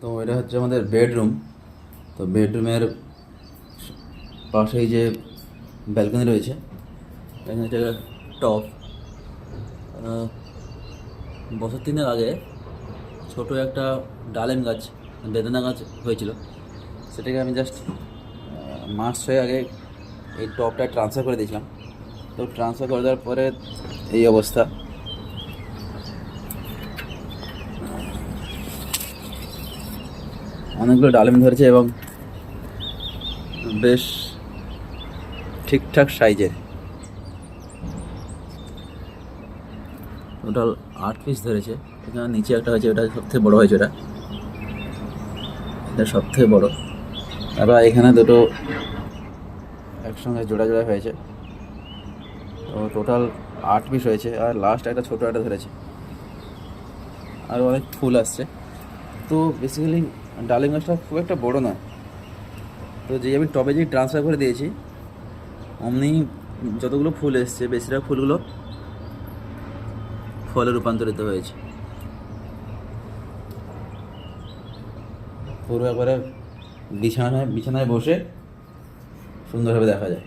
তো এটা হচ্ছে আমাদের বেডরুম তো বেডরুমের পাশেই যে ব্যালকনি রয়েছে, এখানে টপ বছর তিনের আগে ছোট একটা ডালিম গাছ, বেদানা গাছ হয়েছিল। সেটাকে আমি জাস্ট মাস ছয় আগে এই টপটা ট্রান্সফার করে দিয়েছিলাম। তো ট্রান্সফার করে দেওয়ার পরে এই অবস্থা। অনেকগুলো ডালিম ধরেছে এবং বেশ ঠিকঠাক সাইজের টোটাল আট পিস ধরেছে। এখানে নিচে একটা হয়েছে, ওটা সবথেকে বড় হয়েছে ওটা। এটা সবথেকে বড়। তারপর এখানে দুটো একসঙ্গে জোড়া জোড়া হয়েছে। তো টোটাল আট পিস হয়েছে। আর লাস্ট একটা ছোটো একটা ধরেছে। আর অনেক ফুল আসছে। তো বেসিক্যালি ডালিম গাছটা খুব একটা বড় নয় তো যেই আমি টবে যেই ট্রান্সফার করে দিয়েছি, অমনি যতগুলো ফুল এসছে, বেশিরভাগ ফুলগুলো ফলে রূপান্তরিত হয়েছে। পুরো একবারে বিছানায় বিছানায় বসে সুন্দরভাবে দেখা যায়।